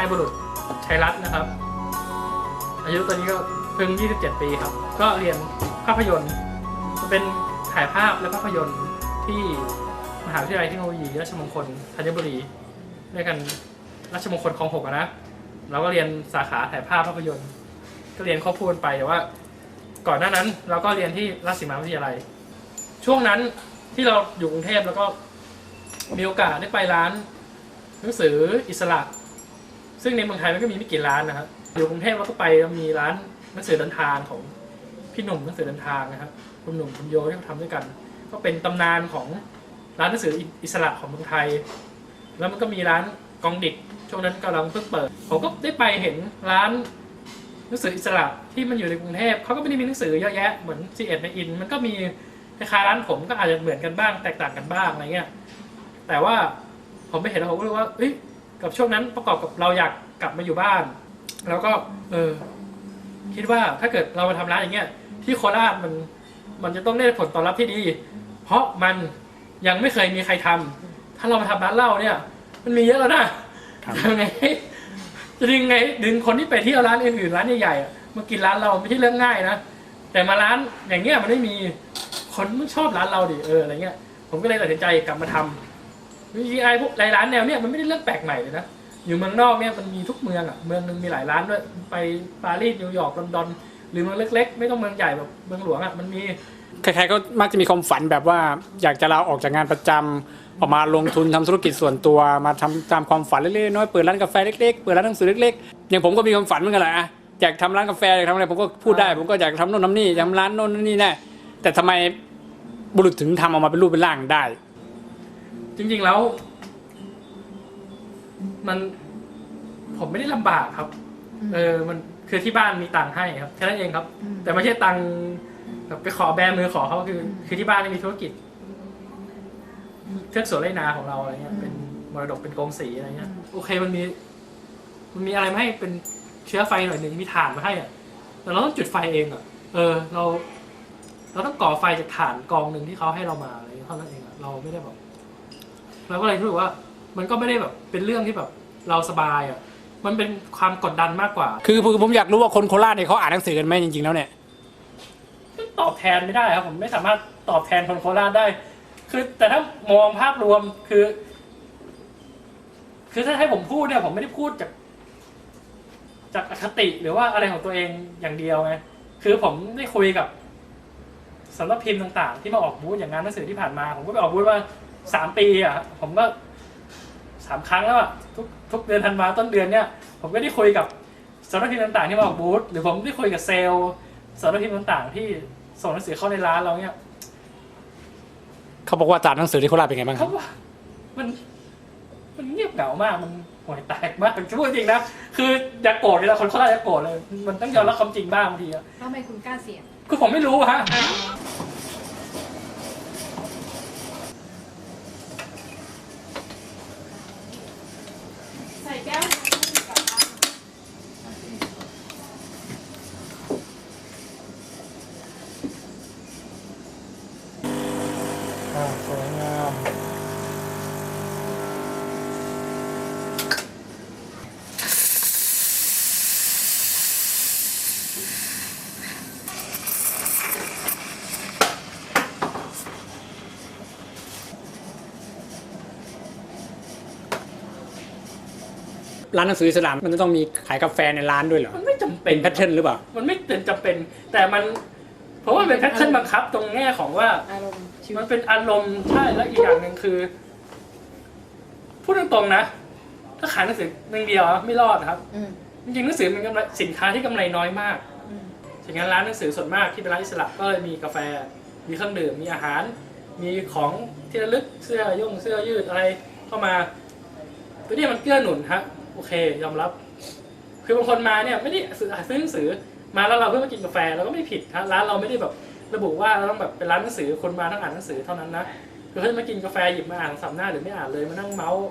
นายบุรุษชัยรัตน์นะครับ อายุตอนนี้ก็เพิ่ง 27 ปีครับ ก็เรียนภาพยนตร์เป็นถ่ายภาพและภาพยนตร์ที่มหาวิทยาลัยเทคโนโลยีราชมงคลธัญบุรีด้วยกันราชมงคลคลองหกนะเราก็เรียนสาขาถ่ายภาพภาพยนตร์ ก็เรียนครอบครัวไปแต่ว่า ก่อนหน้านั้นเราก็เรียนที่ราชสีมาวิทยาลัย ช่วงนั้นที่เราอยู่กรุงเทพแล้วก็มีโอกาสได้ไปร้านหนังสืออิสระ ซึ่งในเมืองไทยมันก็มีไม่กี่ร้านนะครับอยู่กรุงเทพเราก็ไปมีร้านหนังสือเดินทางของพี่หนุ่มหนังสือเดินทางนะครับคุณหนุ่มคุณโยที่เขาทำด้วยกัน ก็เป็นตำนานของร้านหนังสืออิสระของเมืองไทย แล้วมันก็มีร้านกองดิกช่วงนั้นกำลังเพิ่งเปิด ผมก็ได้ไปเห็นร้านหนังสืออิสระที่มันอยู่ในกรุงเทพเขาก็ไม่ได้มีหนังสือเยอะแยะเหมือนซีเอ็ดในอิน มันก็มีคล้ายๆร้านผมก็อาจจะเหมือนกันบ้างแตกต่างกันบ้างอะไรเงี้ยแต่ว่าผมไปเห็นแล้วผมก็รู้ว่าเอ้ย กับช่วงนั้นประกอบกับเราอยากกลับมาอยู่บ้าน แล้วก็เออคิดว่าถ้าเกิดเรามาทำร้านอย่างเงี้ยที่โคราชมันมันจะต้องได้ผลตอบรับที่ดี เพราะมันยังไม่เคยมีใครทำถ้าเรามาทำร้านเหล้าเนี่ย มันมีเยอะแล้วนะครับทำไงจะดึงไงดึงคนที่ไปเที่ยวร้านอื่นๆร้านใหญ่ๆอะมากินร้านเราไม่ใช่เรื่องง่ายนะแต่มาร้านอย่างเงี้ยมันไม่มีคนไม่ชอบร้านเราดิเอออะไรเงี้ย ผมก็เลยตัดสินใจกลับมาทำ วิธีไอพวกรายร้านแนวเนี้ยมันไม่ได้เรื่องแปลกใหม่เลยนะ อยู่เมืองนอกเนี่ยมันมีทุกเมืองอะ เมืองหนึงมีหลายร้านด้วย ไปปารีสนิวยอร์กลอนดอน หรือเมืองเล็ก ๆ ไม่ต้องเมืองใหญ่แบบเมืองหลวงอะ มันมี ใครๆก็มักจะมีความฝันแบบว่าอยากจะลาออกจากงานประจำออกมาลงทุนทำธุรกิจส่วนตัวมาทำตามความฝันเล็กๆน้อยๆเปิดร้านกาแฟเล็กๆเปิดร้านหนังสือเล็กๆอย่างผมก็มีความฝันเหมือนกันแหละอะอยากทำร้านกาแฟอยากทำอะไรผมก็พูดได้ ผมก็อยากทำโน่นทำนี่อยากทำร้านโน่นนี่แน่แต่ทำไมบุรุษถึงทำออกมาเป็นรูปเป็นร่างได้ จริงๆแล้ว มันผมไม่ได้ลำบากครับ เออ มันคือที่บ้านมีตังค์ให้ครับแค่นั้นเองครับ อืม แต่ไม่ใช่ตังค์แบบไปขอแบมือขอเขาคือ คือที่บ้านมีธุรกิจเทือกสวนไรนาของเราอะไรเงี้ย เป็นมรดกเป็นกองสีอะไรเงี้ย โอเคมันมี มันมีอะไรมาให้เป็นเชื้อไฟหน่อยหนึ่งมีถ่านมาให้อะแต่เราต้องจุดไฟเองอะ เออ เรา เราต้องก่อไฟจากถ่านกองหนึ่งที่เขาให้เรามาอะไรเงี้ยเท่านั้นเองอะเราไม่ได้แบบ เราก็เลยรู้สึกว่า มันก็ไม่ได้แบบเป็นเรื่องที่แบบเราสบายอะมันเป็นความกดดันมากกว่า คือคือผมอยากรู้ว่าคนโคราชเนี่ยเขาอ่านหนังสือกันไหมจริงๆแล้วเนี่ย ตอบแทนไม่ได้ครับผมไม่สามารถตอบแทนคนโคราชได้ คือแต่ถ้ามองภาพรวมคือ คือถ้าให้ผมพูดเนี่ยผมไม่ได้พูดจาก จากอคติหรือว่าอะไรของตัวเองอย่างเดียวไงคือผมได้คุยกับสำนักพิมพ์ต่างๆ ที่มาออกบูธอย่างงานหนังสือที่ผ่านมา ผมก็ไปออกบูธมา สามปีอะผมก็สามครั้งแล้วอะทุกทุกเดือนธันวาต้นเดือนเนี่ย ผมก็ได้คุยกับสำนักพิมพ์ต่างๆที่มาออกบูธหรือผมได้คุยกับเซลล์สำนักพิมพ์ต่างๆ ที่ส่งหนังสือเข้าในร้านเราเนี่ยเขาบอกว่าตลาดหนังสือที่โคราชเป็นไงบ้างคเขารับว่ามัน มันเงียบเหงามากมันห่วยแตกมากพูดจริงนะคืออย่าโกรธเลยนะคนโคราชอย่าโกรธเลย มันต้องยอมรับความจริงบ้างบางทีอะทำไมคุณกล้าเสี่ยงคือผมไม่รู้อะฮะ ใส่แก้วกับ อ่าสวยงามร้านหนังสืออิสลามมันจะต้องมีขายกาแฟในร้านด้วยเหรอ มันไม่จำเป็เป็นนแพทเทิร์นหรือเปล่า มันไม่เป็นจำเป็น แต่มัน เพราะว่ามันเป็นแพทเทิร์นบังคับตรงแง่ของว่าอาร มณ์ชีวิมันตเป็นอารมณ์ใช่แล้วอีกอย่างหนึ่งคือ พูดตรงๆนะ ถ้าขายหนังสือหนึ่งเดียวอะไม่รอดครับอืมจริงๆหนังสือเป็นกำไรสินค้าที่กำไรน้อยมากอืมอย่างนั้นร้านหนังสือส่วนมากที่เป็นร้านอิสระก็เลยมีกาแฟ มีเครื่องดื่ม มีอาหาร มีของที่ระลึกเสื้อย่งเสื้อยืดอะไรเข้ามาตัวนี้มันเกื้อหนุนฮะโอเค ยอมรับ คือบางคนมาเนี่ยไม่ได้ซื้อซื้อหนังสือมาแล้วเราเพื่อมากินกาแฟเราก็ไม่ผิดฮะร้านเราไม่ได้แบบ ระบุว่าเราต้องแบบเป็นร้านหนังสือคนมาต้องอ่านหนังสือเท่านั้นนะคือเขาจะมากินกาแฟหยิบมาอ่านสับหน้าหรือไม่อ่านเลยมานั่งเมาส์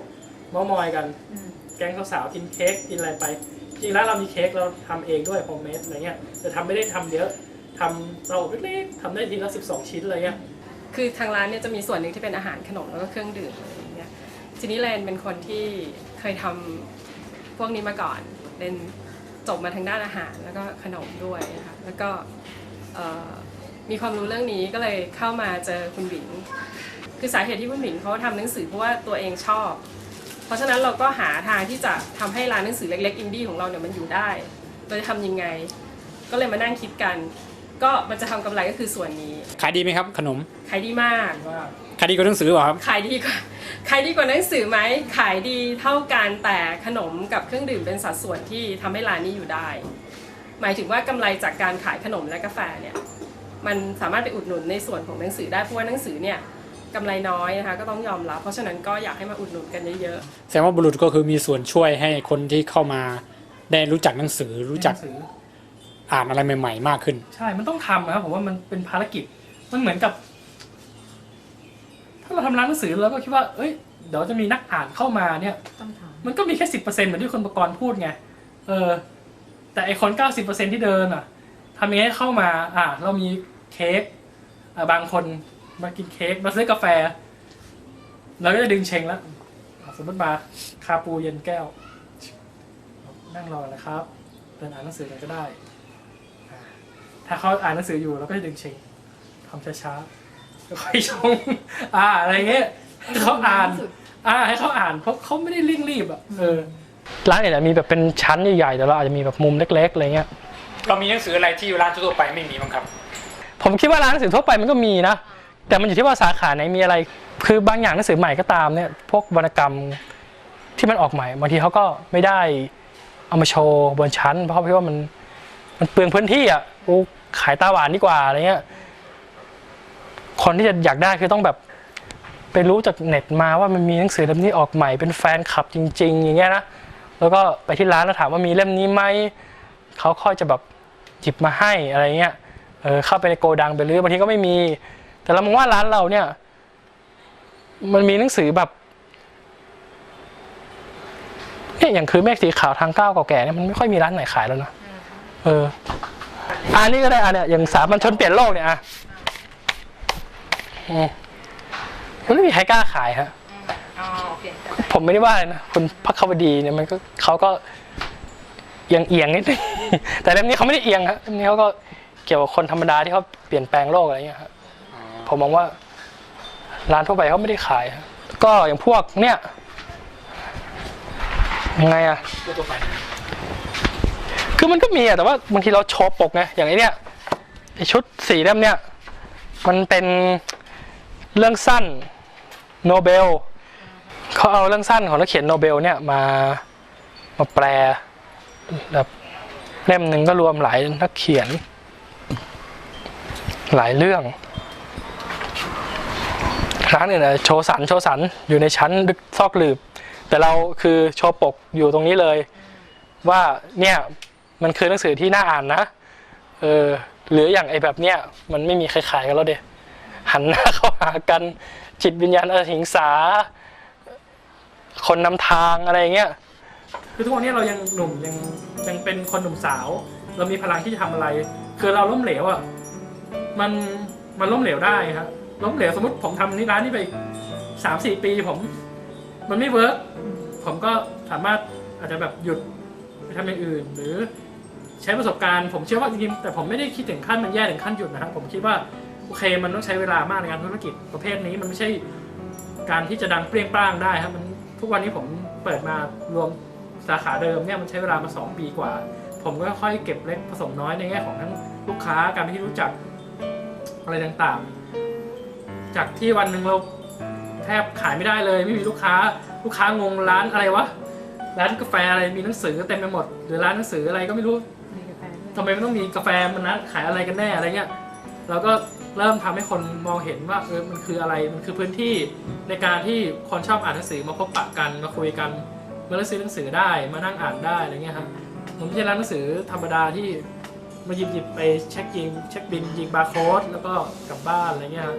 เมาส์มอยกัน แกงสาวๆกินเค้กกินอะไรไป จริงแล้วเรามีเค้กเราทำเองด้วยโฮมเมดอะไรเงี้ยแต่ทำไม่ได้ทำเยอะทำเราเล็กๆทำได้ทีละ12 ชิ้นอะไรเงี้ยคือทางร้านเนี่ยจะมีส่วนหนึ่งที่เป็นอาหารขนมแล้วก็เครื่องดื่มอะไรเงี้ยทีนี้แลนเป็นคนที่เคยทำพวกนี้มาก่อนเป็นจบมาทางด้านอาหารแล้วก็ขนมด้วยนะคะแล้วก็เมีความรู้เรื่องนี้ก็เลยเข้ามาเจอคุณบิงคือสาเหตุที่คุณบิงเขาทำหนังสือเพราะว่าตัวเองชอบ เพราะฉะนั้นเราก็หาทางที่จะทำให้ร้านหนังสือเล็ก ๆ อินดี้ของเราเนี่ยมันอยู่ได้เราจะทำยังไง ก็เลยมานั่งคิดกัน ก็มันจะทำกำไรก็คือส่วนนี้ขายดีไหมครับ ขนมขายดีมาก ขายดีกว่าหนังสือเปล่าครับ ขายดีกว่าขายดีกว่าหนังสือไหมขายดีเท่ากันแต่ขนมกับเครื่องดื่มเป็นสัดส่วนที่ทำให้ร้านนี้อยู่ได้ หมายถึงว่ากำไรจากการขายขนมและกาแฟเนี่ย มันสามารถไปอุดหนุนในส่วนของหนังสือได้เพราะว่าหนังสือเนี่ยกำไรน้อยนะคะก็ต้องยอมรับเพราะฉะนั้นก็อยากให้มาอุดหนุนกันเยอะๆแสดงว่าบุรุษก็คือมีส่วนช่วยให้คนที่เข้ามาได้รู้จักหนังสือรู้จักหนังสืออ่านอะไรใหม่ ๆ มากขึ้น ใช่ มันต้องทำนะครับผมว่ามันเป็นภารกิจ มันเหมือนกับ ถ้าเราทำร้านหนังสือเราก็คิดว่า เอ้ย เดี๋ยวจะมีนักอ่านเข้ามาเนี่ยต้องถามมันก็มีแค่สิบเปอร์เซ็นต์เหมือนที่คุณประกรณ์พูดไง เออ แต่ไอคนเก้าสิบเปอร์เซ็นที่เดินอะทำยังไงให้เข้ามา อะเรามีเค้กอะบางคนมากินเค้กมาซื้อกาแฟเราก็จะดึงเชงแล้วอะสมมติมาคาปูเย็นแก้ว นั่งรอนะครับเดินอ่านหนังสือกันก็ได้อะถ้าเขาอ่านหนังสืออยู่เราก็จะดึงเชงทำช้าๆแล้วค่อยชงอ่าอะไรเงี้ยให้เขาอ่านอ่าให้เขาอ่านเพราะเขาไม่ได้เร่งรีบอะเออร้านเนี่ยจะมีแบบเป็นชั้นใหญ่ๆแต่เราอาจจะมีแบบมุมเล็กๆอะไรเงี้ยเรามีหนังสืออะไรที่ร้านทั่วๆไปไม่มีบ้างครับ ผมคิดว่าร้านหนังสือทั่วไปมันก็มีนะ แต่มันอยู่ที่ว่าสาขาไหนมีอะไร คือบางอย่างหนังสือใหม่ก็ตามเนี่ย พวกวรรณกรรมที่มันออกใหม่บางทีเขาก็ไม่ได้เอามาโชว์บนชั้น เพราะเขาคิดว่ามันมันเปลืองพื้นที่อะกูขายตาหวานดีกว่าอะไรเงี้ย คนที่จะอยากได้คือต้องแบบไปรู้จากเน็ตมาว่ามันมีหนังสือเล่มนี้ออกใหม่เป็นแฟนคลับจริง ๆ อย่างเงี้ยนะ แล้วก็ไปที่ร้านแล้วถามว่ามีเล่มนี้ไหม เขาค่อยจะแบบหยิบมาให้อะไรเงี้ย เออเข้าไปในโกดังไปรื้อบางทีก็ไม่มี แต่เรามองว่าร้านเราเนี่ย มันมีหนังสือแบบเนี่ยอย่างคือเมฆสีขาวทางก้าวเก่าแก่เนี่ยมันไม่ค่อยมีร้านไหนขายแล้วนะเอออันนี้ก็ได้อันเนี่ยอย่างสามัญชนเปลี่ยนโลกเนี่ยอะอืมมันไม่มีใครกล้าขายฮะอ๋อโอเคผมไม่ได้ว่าเลยนะคุณพักขวดีเนี่ยมันก็เขาก็เอียงเอียงๆนิดนึงแต่เล่มนี้เขาไม่ได้เอียงครับเล่มนี้เขาก็เกี่ยวกับคนธรรมดาที่เขาเปลี่ยนแปลงโลกอะไรเงี้ยครับผมมองว่า ร้านทั่วไปเขาไม่ได้ขายครับก็อย่างพวกเนี่ยยังไงอะทั่วๆไปคือมันก็มีอะแต่ว่าบางทีเราโชว์ปกไงอย่างไอเนี้ยไอชุดสีเล่มเนี้ยมันเป็นเรื่องสั้นโนเบลเขาเอาเรื่องสั้นของนักเขียนโนเบลเนี่ยมามาแปลแบบเล่มหนึ่งก็รวมหลายนักเขียน หลายเรื่อง ร้านอื่นอะโชว์สันโชว์สันอยู่ในชั้นลึกซอกหลืบ แต่เราคือโชว์ปกอยู่ตรงนี้เลย ว่าเนี่ยมันคือหนังสือที่น่าอ่านนะเออหรืออย่างไอแบบเนี้ยมันไม่มีใครขายกันแล้วเดหันหน้าเข้าหากันจิตวิญญาณอหิงสา คนนำทางอะไรเงี้ยคือทุกวันนี้เรายังหนุ่มยังยังเป็นคนหนุ่มสาว เรามีพลังที่จะทำอะไร คือเราล้มเหลวอะ มันมันล้มเหลวได้ครับ ล้มเหลวสมมติผมทำนี่ร้านนี้ไปสามสี่ปีผม มันไม่เวิร์กผมก็สามารถอาจจะแบบหยุดไปทำอย่างอื่น หรือใช้ประสบการณ์ผมเชื่อว่าจริงๆแต่ผมไม่ได้คิดถึงขั้นมันแย่ถึงขั้นหยุดนะครับผมคิดว่าโอเคมันต้องใช้เวลามากในการธุรกิจประเภทนี้มันไม่ใช่การที่จะดังเปรี้ยงปร้างได้ครับมันทุกวันนี้ผมเปิดมารวมสาขาเดิมเนี่ยมันใช้เวลามา 2 ปีกว่า ผมก็ค่อยเก็บเล็กผสมน้อยในแง่ของทั้งลูกค้าการที่รู้จัก อะไรต่างๆ จากที่วันหนึ่งเราแทบขายไม่ได้เลย ไม่มีลูกค้า ลูกค้างงร้านอะไรวะร้านกาแฟอะไรมีหนังสือเต็มไปหมด หรือร้านหนังสืออะไรก็ไม่รู้มีกาแฟด้วยทำไมมันต้องมีกาแฟมันนะขายอะไรกันแน่อะไรเงี้ยเราก็เริ่มทำให้คนมองเห็นว่าเออมันคืออะไรมันคือพื้นที่ในการที่คนชอบอ่านหนังสือมาพบปะกันมาคุยกันมาเลือกซื้อหนังสือได้มานั่งอ่านได้อะไรเงี้ยครับมันไม่ใช่ร้านหนังสือธรรมดาที่ มาหยิบหยิบไปเช็คยิงเช็คบินยิงบาร์โค้ดแล้วก็กลับบ้านอะไรเงี้ย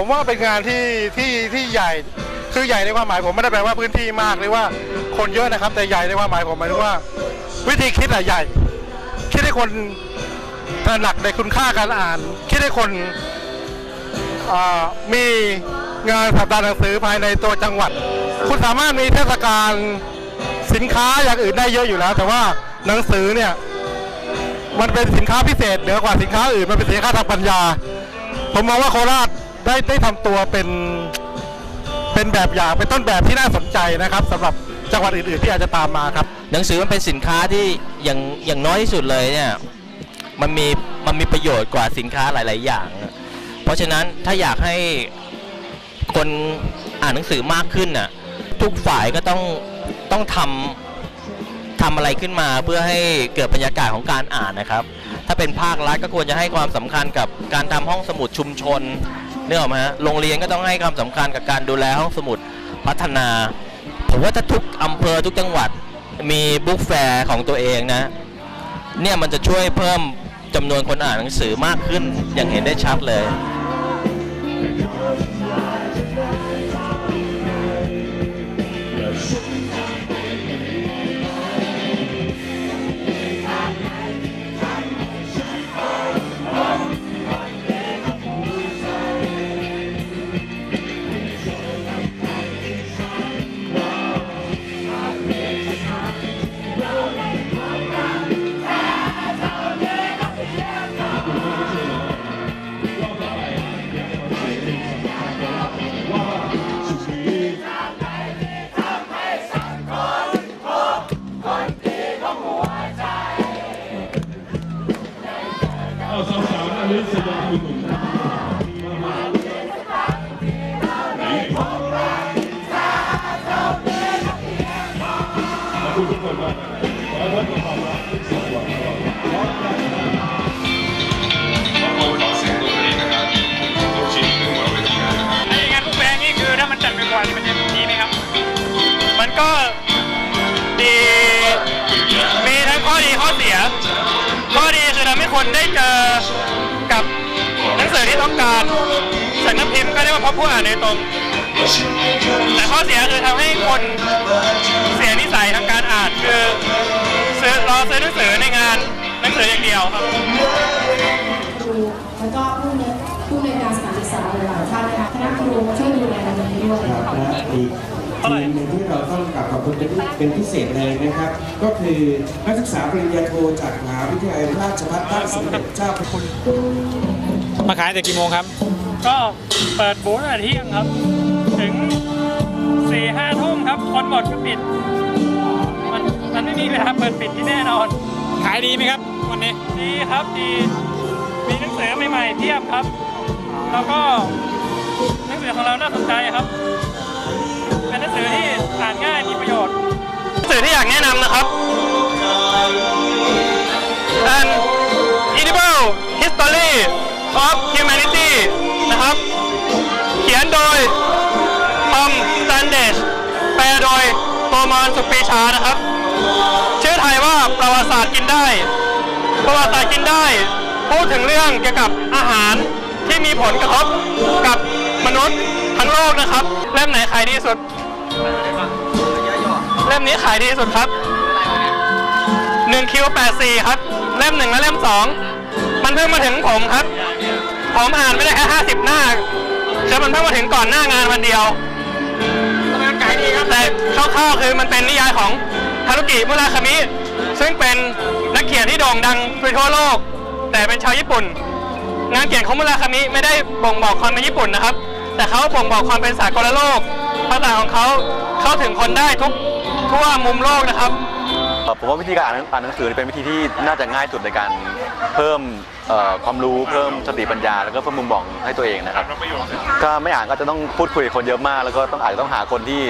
ผมว่าเป็นงานที่ที่ที่ใหญ่คือใหญ่ในความหมายผมไม่ได้แปลว่าพื้นที่มากหรือว่าคนเยอะนะครับ แต่ใหญ่ในความหมายผมหมายถึงว่า วิธีคิดอะใหญ่ คิดให้คนตระหนักในคุณค่าการอ่าน คิดให้คนมีงานสัปดาห์หนังสือภายในตัวจังหวัด คุณสามารถมีเทศกาลสินค้าอย่างอื่นได้เยอะอยู่แล้ว แต่ว่าหนังสือเนี่ยมันเป็นสินค้าพิเศษเหนือกว่าสินค้าอื่นมันเป็นสินค้าทางปัญญา ผมมองว่าโคราช ได้ได้ทำตัวเป็นเป็นแบบอย่างเป็นต้นแบบที่น่าสนใจนะครับสำหรับจังหวัดอื่นๆที่อาจจะตามมาครับ หนังสือมันเป็นสินค้าที่อย่างอย่างน้อยที่สุดเลยเนี่ยมันมีมันมีประโยชน์กว่าสินค้าหลาย ๆ อย่าง เพราะฉะนั้นถ้าอยากให้คนอ่านหนังสือมากขึ้นน่ะทุกฝ่ายก็ต้องต้องทำทำอะไรขึ้นมาเพื่อให้เกิดบรรยากาศของการอ่านนะครับ ถ้าเป็นภาครัฐก็ควรจะให้ความสำคัญกับการทำห้องสมุดชุมชน เนื่องไหมฮะโรงเรียนก็ต้องให้ความสำคัญกับการดูแลห้องสมุดพัฒนา ผมว่าถ้าทุกอำเภอทุกจังหวัดมีบุ๊กแฟร์ของตัวเองนะ เนี่ยมันจะช่วยเพิ่มจำนวนคนอ่านหนังสือมากขึ้นอย่างเห็นได้ชัดเลย งสือที่ต้องการสำนักพิมพ์ก็ได้มาพบผู้อ่านโดยตรง แต่ข้อเสียคือทำให้คนเสียนิสัยทางการอ่านคือซื้อรอซื้อหนังสือในงานหนังสืออย่างเดียวครับครูแล้วก็ผู้ในผู้ในวยการสถานศึกษาหลายๆท่านนะคะคณะครูช่วยดูแลในวันนี้ด้วยครับและอีกทีมหนึ่งที่เราต้องกลับขอบคุณเป็นพิเป็นพิเศษเลยนะครับ ก็คือนักศึกษาปริญญาโทจากมหาวิทยาลัยราชภัฏบ้านสมเด็จเจ้าพระคุณ มาขายแต่กี่โมงครับ ก็เปิดบูธตั้งแต่เที่ยงครับ ถึงสี่ห้าทุ่มครับ คนหมดก็ปิด มันมันไม่มีเวลาเปิดปิดที่แน่นอน ขายดีไหมครับ วันนี้ ดีครับดีมีหนังสือใหม่ๆเพียบครับ แล้วก็หนังสือของเราน่าสนใจครับ เป็นหนังสือที่อ่านง่ายมีประโยชน์ หนังสือที่อยากแนะนำนะครับ An Edible โดยทอมสแตนเดชแปลโดยโตมอนสุปีชานะครับ ชื่อไทยว่าประวัติศาสตร์กินได้ ประวัติศาสตร์กินได้ พูดถึงเรื่องเกี่ยวกับอาหารที่มีผลกระทบกับมนุษย์ทั้งโลกนะครับ เล่มไหนขายดีสุด เล่มนี้ขายดีสุดครับ1คิว84ครับ เล่มหนึ่งและเล่มสองมันเพิ่งมาถึงผมครับ ผมอ่านไม่ได้แค่50 หน้า แล้วมันเพิ่งมาถึงก่อนหน้างานวันเดียวแต่คร่าวๆคือมันเป็นนิยายของฮารุกิมุราคามิซึ่งเป็นนักเขียนที่โด่งดังไปทั่วโลก แต่เป็นชาวญี่ปุ่น งานเขียนของมุราคามิไม่ได้บ่งบอกความเป็นญี่ปุ่นนะครับ แต่เขาบ่งบอกความเป็นสากลโลกภาษาของเขาเข้าถึงคนได้ทุกทั่วมุมโลกนะครับเอ่อ ผมว่าวิธีการอ่านอ่านหนังสือเป็นวิธีที่น่าจะง่ายสุดในการเพิ่มเอ่อความรู้เพิ่มสติปัญญา แล้วก็เพิ่มมุมมองให้ตัวเองนะครับถ้าไม่อ่านก็จะต้องพูดคุยกับคนเยอะมาก แล้วก็ต้องอาจจะต้องหาคนที่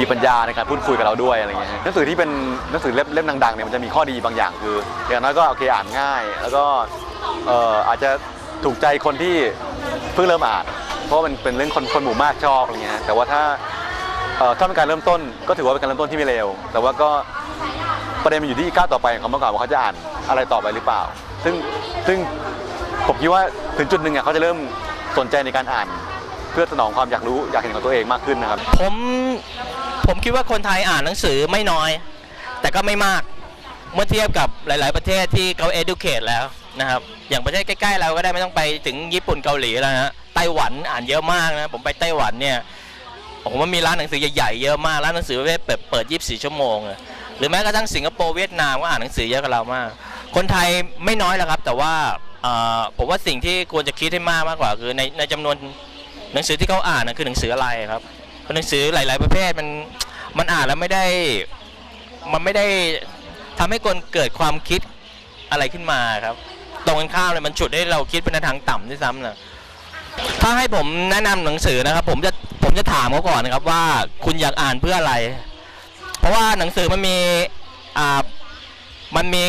มีปัญญาในการพูดคุยกับเราด้วยอะไรเงี้ยหนังสือที่เป็นหนังสือเล่มเล่มดังๆเนี่ยมันจะมีข้อดีบางอย่างคือ อย่างน้อยก็โอเคอ่านง่าย แล้วก็เอ่ออาจจะถูกใจคนที่เพิ่งเริ่มอ่าน เพราะว่ามันเป็นเรื่องคนคนหมู่มากชอบอะไรเงี้ยแต่ว่าถ้าเอ่อถ้าเป็นการเริ่มต้นก็ถือว่าเป็นการเริ่มต้นที่ไม่เลวแต่ว่าก็ ประเด็นมันอยู่ที่ก้าวต่อไปของเขามากกว่าว่าเขาจะอ่านอะไรต่อไปหรือเปล่า ซึ่งซึ่งผมคิดว่าถึงจุดหนึ่งอะเขาจะเริ่มสนใจในการอ่าน เพื่อสนองความอยากรู้อยากเห็นของตัวเองมากขึ้นนะครับ ผมผมคิดว่าคนไทยอ่านหนังสือไม่น้อย แต่ก็ไม่มากเมื่อเทียบกับหลาย ๆ ประเทศที่เขา educate แล้วนะครับ อย่างประเทศใกล้ ๆ เราก็ได้ไม่ต้องไปถึงญี่ปุ่นเกาหลีแล้วนะไต้หวันอ่านเยอะมากนะผมไปไต้หวันเนี่ยผมว่ามีร้านหนังสือใหญ่ ๆ เยอะมากร้านหนังสือประเภทเปิดเปิด24 ชั่วโมงอะ หรือแม้กระทั่งสิงคโปร์เวียดนามก็อ่านหนังสือเยอะกับเรามาก คนไทยไม่น้อยแล้วครับ แต่ว่าผมว่าสิ่งที่ควรจะคิดให้มากมากกว่า คือในในจำนวนหนังสือที่เขาอ่านนะคือหนังสืออะไรครับหนังสือหลาย ๆ ประเภทมันมันอ่านแล้วไม่ได้มันไม่ได้ทำให้คนเกิดความคิดอะไรขึ้นมาครับ ตรงกันข้ามเลยมันฉุดให้เราคิดไปในทางต่ำด้วยซ้ำนะถ้าให้ผมแนะนำหนังสือนะครับ ผมจะผมจะถามเขาก่อนนะครับว่าคุณอยากอ่านเพื่ออะไร ราะว่าหนังสือมันมีอ่ามันมี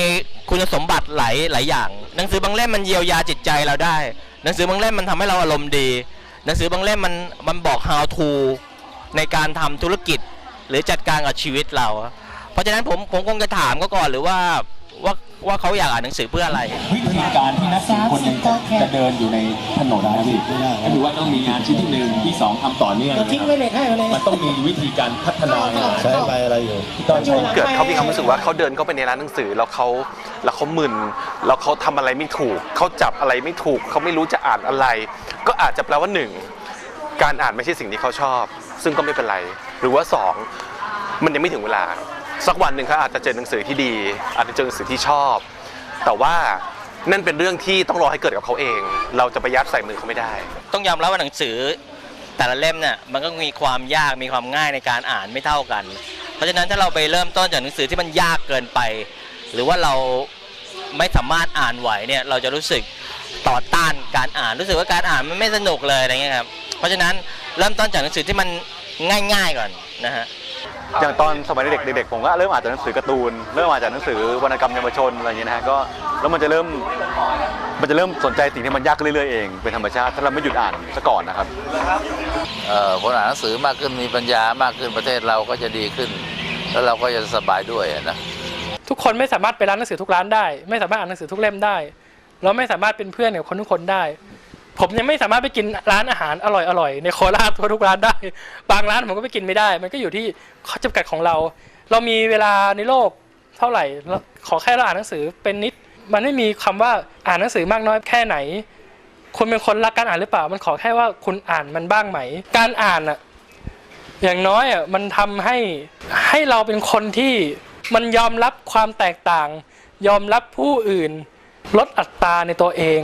คุณสมบัติหลายหลายอย่าง หนังสือบางเล่มมันเยียวยาจิตใจเราได้ หนังสือบางเล่มมันทำให้เราอารมณ์ดี หนังสือบางเล่มมันมันบอก how to ในการทำธุรกิจหรือจัดการกับชีวิตเรา เพราะฉะนั้นผมผมคงจะถามก็ก่อนหรือว่า ว่าว่าเขาอยากอ่านหนังสือเพื่ออะไร วิธีการที่นักสืบคนหนึ่งจะจะเดินอยู่ในถนนนะพี่ก็คือว่าต้องมีงานชิ้นที่หนึ่งที่สองทำต่อเนื่องนะครับทิ้งไว้เลยให้ไว้เลยมันต้องมีวิธีการพัฒนาใช้ไปอะไรอยู่ต้องใช้ เกิดเขามีความรู้สึกว่าเขาเดินเข้าไปในร้านหนังสือแล้วเขาแล้วเขามึนแล้วเขาทำอะไรไม่ถูก เขาจับอะไรไม่ถูก เขาไม่รู้จะอ่านอะไร ก็อาจจะแปลว่าหนึ่งการอ่านไม่ใช่สิ่งที่เขาชอบ ซึ่งก็ไม่เป็นไร หรือว่าสองมันยังไม่ถึงเวลา สักวันหนึ่งเขาอาจจะเจอหนังสือที่ดี อาจจะเจอหนังสือที่ชอบ แต่ว่านั่นเป็นเรื่องที่ต้องรอให้เกิดกับเขาเอง เราจะไปยัดใส่มือเขาไม่ได้ ต้องยอมรับว่าหนังสือแต่ละเล่มเนี่ยมันก็มีความยากมีความง่ายในการอ่านไม่เท่ากัน เพราะฉะนั้นถ้าเราไปเริ่มต้นจากหนังสือที่มันยากเกินไป หรือว่าเราไม่สามารถอ่านไหวเนี่ยเราจะรู้สึกต่อต้านการอ่านรู้สึกว่าการอ่านมันไม่สนุกเลยอะไรเงี้ยครับเพราะฉะนั้นเริ่มต้นจากหนังสือที่มันง่าย ๆก่อนนะฮะ อย่างตอนสมัยเด็กๆเด็กๆผมก็เริ่มอ่านจากหนังสือการ์ตูน เริ่มอ่านจากหนังสือวรรณกรรมเยาวชนอะไรอย่างเงี้ยนะฮะก็แล้วมันจะเริ่มมันจะเริ่มสนใจสิ่งที่มันยากขึ้นเรื่อยๆเองเป็นธรรมชาติถ้าเราไม่หยุดอ่านซะก่อนนะครับเอ่อคนอ่านหนังสือมากขึ้นมีปัญญามากขึ้นประเทศเราก็จะดีขึ้น แล้วเราก็จะสบายด้วยอะนะทุกคนไม่สามารถไปร้านหนังสือทุกร้านได้ ไม่สามารถอ่านหนังสือทุกเล่มได้ เราไม่สามารถเป็นเพื่อนกับคนทุกคนได้ ผมยังไม่สามารถไปกินร้านอาหารอร่อยๆในโคราชทุกร้านได้ บางร้านผมก็ไปกินไม่ได้ มันก็อยู่ที่ข้อจำกัดของเรา เรามีเวลาในโลกเท่าไหร่ ขอแค่เราอ่านหนังสือเป็นนิด มันไม่มีคำว่าอ่านหนังสือมากน้อยแค่ไหน คุณเป็นคนรักการอ่านหรือเปล่า มันขอแค่ว่าคุณอ่านมันบ้างไหม การอ่านอะอย่างน้อยอะมันทำให้ให้เราเป็นคนที่มันยอมรับความแตกต่าง ยอมรับผู้อื่น ลดอัตราในตัวเอง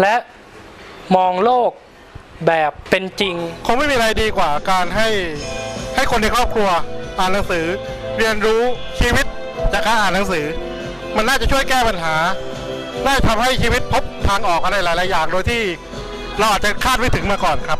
และ มองโลกแบบเป็นจริง คงไม่มีอะไรดีกว่าการให้ให้คนในครอบครัวอ่านหนังสือ เรียนรู้ชีวิตจากการอ่านหนังสือ มันน่าจะช่วยแก้ปัญหาน่าจะทำให้ชีวิตพบทางออกอะไรหลาย ๆ อย่าง โดยที่เราอาจจะคาดไม่ถึงมาก่อนครับ